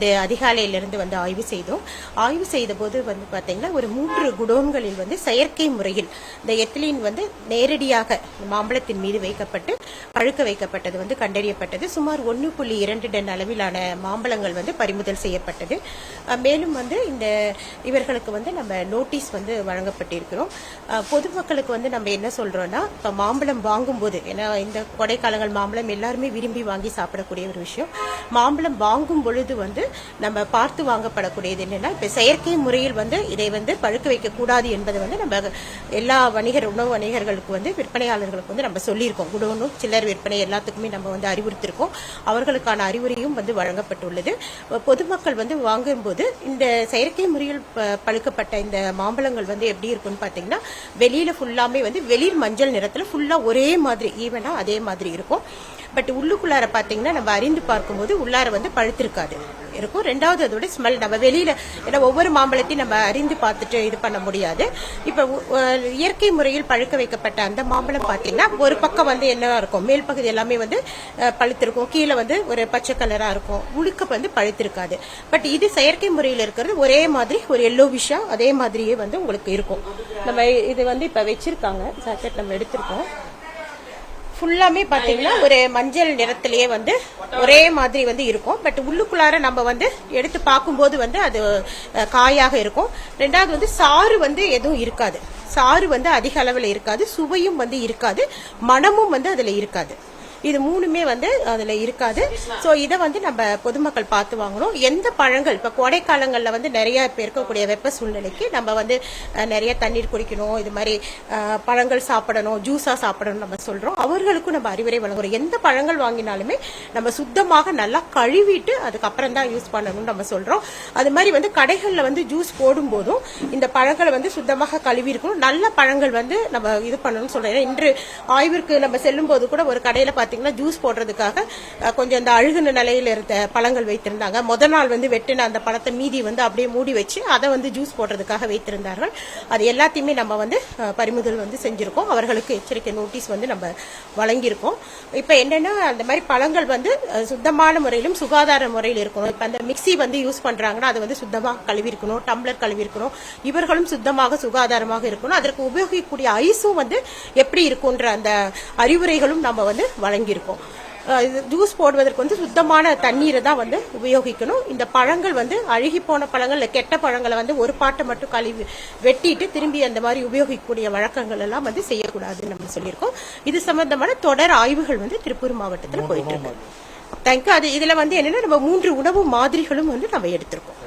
இந்த அதிகாலையிலிருந்து வந்து ஆய்வு செய்தோம். ஆய்வு செய்த போது வந்து பார்த்தீங்கன்னா ஒரு மூன்று குடோன்களில் வந்து செயற்கை முறையில் இந்த எத்திலின் வந்து நேரடியாக மாம்பழத்தின் மீது வைக்கப்பட்டு பழுக்க வைக்கப்பட்டது வந்து கண்டறியப்பட்டது. சுமார் ஒன்று புள்ளி இரண்டு டன் அளவிலான மாம்பழங்கள் வந்து பறிமுதல் செய்யப்பட்டது. மேலும் வந்து இந்த இவர்களுக்கு வந்து நம்ம நோட்டீஸ் வந்து வழங்கப்பட்டிருக்கிறோம். பொதுமக்களுக்கு வந்து நம்ம என்ன சொல்றோம்னா இப்போ மாம்பழம் வாங்கும்போது ஏன்னா இந்த கொடைக்காலங்கள் மாம்பழம் எல்லாருமே விரும்பி வாங்கி சாப்பிடக்கூடிய ஒரு விஷயம். மாம்பழம் வாங்கும் பொழுது வந்து நம்ம பார்த்து வாங்கப்படக்கூடியது என்னன்னா இப்போ செயற்கை முறையில் வந்து இதை வந்து பழுக்க வைக்க கூடாது வந்து நம்ம எல்லா வணிகர் உணவு வணிகர்களுக்கு வந்து விற்பனையாளர்களுக்கு வந்து நம்ம சொல்லியிருக்கோம். குடோனும் சில்லர் விற்பனை எல்லாத்துக்குமே நம்ம வந்து அறிவுறுத்திருக்கோம். அவர்களுக்கான அறிவுரையும் வந்து வழங்கப்பட்டுள்ளது. பொதுமக்கள் வந்து வாங்கும்போது இந்த செயற்கை முறையில் ப- பழுக்கப்பட்ட இந்த மாம்பழங்கள் வந்து எப்படி இருக்கும்னு பார்த்தீங்கன்னா வெளியில ஃபுல்லாமே வந்து வெளிர் மஞ்சள் நிறத்துல ஃபுல்லா ஒரே மாதிரி ஈவனா அதே மாதிரி இருக்கும். பட் உள்ளுக்குள்ளார பார்த்தீங்கன்னா நம்ம அறிந்து பார்க்கும்போது உள்ளார வந்து பழுத்திருக்காது. இருக்கும். ரெண்டாவது அதோட ஸ்மெல் நம்ம வெளியில ஏன்னா ஒவ்வொரு மாம்பழத்தையும் நம்ம அறிந்து பார்த்துட்டு இது பண்ண முடியாது. இப்போ இயற்கை முறையில் பழுக்க வைக்கப்பட்ட அந்த மாம்பழம் பார்த்தீங்கன்னா ஒரு பக்கம் வந்து என்ன இருக்கும்? மேல் பகுதி எல்லாமே வந்து பழுத்திருக்கும். கீழே வந்து ஒரு பச்சை கலரா இருக்கும். முழுக்க வந்து பழுத்திருக்காது. பட் இது செயற்கை முறையில் இருக்கிறது. ஒரே மாதிரி ஒரு எல்லோ விஷா அதே மாதிரியே வந்து உங்களுக்கு இருக்கும். நம்ம இது வந்து இப்போ வச்சிருக்காங்க. சாக்கெட் நம்ம எடுத்திருக்கோம். ஃபுல்லாமே பாத்தீங்கன்னா ஒரு மஞ்சள் நிறத்திலேயே வந்து ஒரே மாதிரி வந்து இருக்கும். பட் உள்ளுக்குள்ளார நம்ம வந்து எடுத்து பார்க்கும்போது வந்து அது காயாக இருக்கும். ரெண்டாவது வந்து சாறு வந்து எதுவும் இருக்காது. சாறு வந்து அதிக அளவில் இருக்காது. சுவையும் வந்து இருக்காது. மனமும் வந்து அதுல இருக்காது. இது மூணுமே வந்து அதுல இருக்காது. ஸோ இதை வந்து நம்ம பொதுமக்கள் பார்த்து வாங்கணும். எந்த பழங்கள் இப்போ கோடைக்காலங்களில் வந்து நிறைய இப்போ இருக்கக்கூடிய வெப்ப சூழ்நிலைக்கு நம்ம வந்து நிறைய தண்ணீர் குடிக்கணும் இது மாதிரி பழங்கள் சாப்பிடணும் ஜூஸா சாப்பிடணும் நம்ம சொல்றோம். அவர்களுக்கும் நம்ம அறிவுரை வழங்குறோம். எந்த பழங்கள் வாங்கினாலுமே நம்ம சுத்தமாக நல்லா கழுவிட்டு அதுக்கப்புறம் தான் யூஸ் பண்ணணும்னு நம்ம சொல்றோம். அது மாதிரி வந்து கடைகளில் வந்து ஜூஸ் போடும் போதும் இந்த பழங்களை வந்து சுத்தமாக கழுவி இருக்கணும். நல்ல பழங்கள் வந்து நம்ம இது பண்ணணும்னு சொல்றோம். இன்று ஆய்விற்கு நம்ம செல்லும் போது கூட ஒரு கடையில பார்த்தீங்கன்னா ஜூஸ் போடுறதுக்காக கொஞ்சம் அந்த அழுகுன நிலையில் இருந்த பழங்கள் வைத்திருந்தாங்க. முத நாள் வந்து வெட்டின அந்த பழத்தை மீதி வந்து அப்படியே மூடி வச்சு அதை வந்து ஜூஸ் போடுறதுக்காக வைத்திருந்தார்கள். அது எல்லாத்தையுமே நம்ம வந்து பறிமுதல் வந்து செஞ்சுருக்கோம். அவர்களுக்கு எச்சரிக்கை நோட்டீஸ் வந்து நம்ம வழங்கியிருக்கோம். இப்போ என்னென்னா அந்த மாதிரி பழங்கள் வந்து சுத்தமான முறையிலும் சுகாதார முறையில் இருக்கணும். இப்போ அந்த மிக்ஸி வந்து யூஸ் பண்ணுறாங்கன்னா அது வந்து சுத்தமாக கழுவி இருக்கணும் டம்ளர் கழுவி இருக்கணும் இவர்களும் சுத்தமாக சுகாதாரமாக இருக்கணும். அதற்கு உபயோகிக்கக்கூடிய ஐஸும் வந்து எப்படி இருக்கும்ன்ற அந்த அறிவுரைகளும் நம்ம வந்து வழங்கியிருக்கோம். இது ஜூஸ் போடுவதற்கு வந்து சுத்தமான தண்ணீரை தான் வந்து உபயோகிக்கணும். இந்த பழங்கள் வந்து அழுகி போன பழங்கள் கெட்ட பழங்களை வந்து ஒரு பாட்டை மட்டும் கழுவி வெட்டிட்டு திரும்பி அந்த மாதிரி உபயோகிக்கக்கூடிய வழக்கங்கள் எல்லாம் வந்து செய்யக்கூடாதுன்னு நம்ம சொல்லியிருக்கோம். இது சம்பந்தமான தொடர் ஆய்வுகள் வந்து திருப்பூர் மாவட்டத்தில் போயிட்டு இருக்கு. தேங்க்யூ அது இதுல வந்து என்னன்னா நம்ம மூன்று உணவு மாதிரிகளும் வந்து நம்ம எடுத்திருக்கோம்.